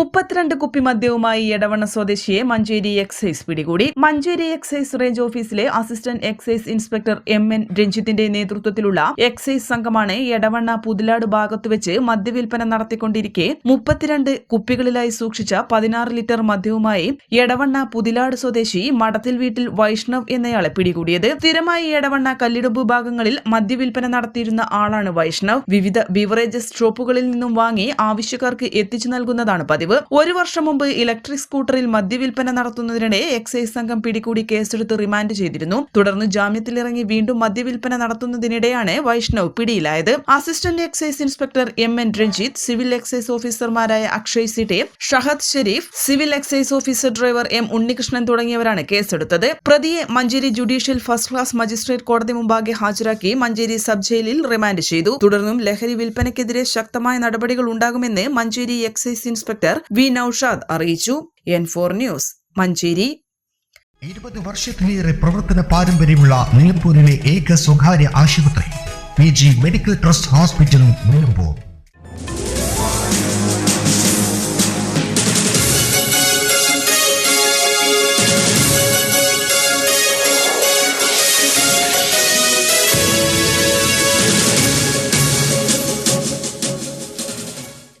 മുപ്പത്തിരണ്ട് കുപ്പി മദ്യവുമായി എടവണ്ണ സ്വദേശിയെ മഞ്ചേരി എക്സൈസ് പിടികൂടി. മഞ്ചേരി എക്സൈസ് റേഞ്ച് ഓഫീസിലെ assistant excise inspector M N രഞ്ജിത്തിന്റെ നേതൃത്വത്തിലുള്ള എക്സൈസ് സംഘമാണ് എടവണ്ണ പുതിലാട് ഭാഗത്ത് വെച്ച് മദ്യവിൽപ്പന നടത്തിക്കൊണ്ടിരിക്കെ. മുപ്പത്തിരണ്ട് കുപ്പികളിലായി സൂക്ഷിച്ച പതിനാറ് ലിറ്റർ മദ്യവുമായി എടവണ്ണ പുതിലാട് സ്വദേശി മടത്തിൽ വീട്ടിൽ വൈഷ്ണവ് എന്നയാളെ പിടികൂടിയത്. സ്ഥിരമായി എടവണ്ണ കല്ലിടുമ്പ് ഭാഗങ്ങളിൽ മദ്യവിൽപ്പന നടത്തിയിരുന്ന ആളാണ് വൈഷ്ണവ്. വിവിധ ബിവറേജസ് ഷോപ്പുകളിൽ നിന്നും വാങ്ങി ആവശ്യക്കാർക്ക് എത്തിച്ചു നൽകുന്നതാണ് പതിവ്. ഒരു വർഷം മുമ്പ് ഇലക്ട്രിക് സ്കൂട്ടറിൽ മദ്യവിൽപ്പന നടത്തുന്നതിനിടെ എക്സൈസ് സംഘം പിടികൂടി കേസെടുത്ത് റിമാൻഡ് ചെയ്തിരുന്നു. തുടർന്ന് ജാമ്യത്തിലിറങ്ങി വീണ്ടും മദ്യവിൽപ്പന നടത്തുന്നതിനിടെയാണ് വൈഷ്ണവ് പിടിയിലായത്. Assistant excise inspector M N Ranjith civil excise ഓഫീസർമാരായ Akshay സിटे Shahad Sharif civil excise officer driver M Unnikrishnan തുടങ്ങിയവരാണ് കേസെടുത്തത്. പ്രതിയെ Manjeri judicial first class magistrate കോടതി മുമ്പാകെ ഹാജരാക്കി മഞ്ചേരി സബ് ജയിലിൽ റിമാൻഡ് ചെയ്തു. തുടർന്നും ലഹരി വിൽപ്പനയ്ക്കെതിരെ ശക്തമായ നടപടികൾ ഉണ്ടാകുമെന്ന് Manjeri excise inspector V Noushad അറിയിച്ചു. N four news Manjeri. ഇരുപത് വർഷത്തിലേറെ പ്രവർത്തന പാരമ്പര്യമുള്ള നിലമ്പൂരിലെ ഏക സ്വകാര്യ ആശുപത്രി P G medical trust hospital Nilambur.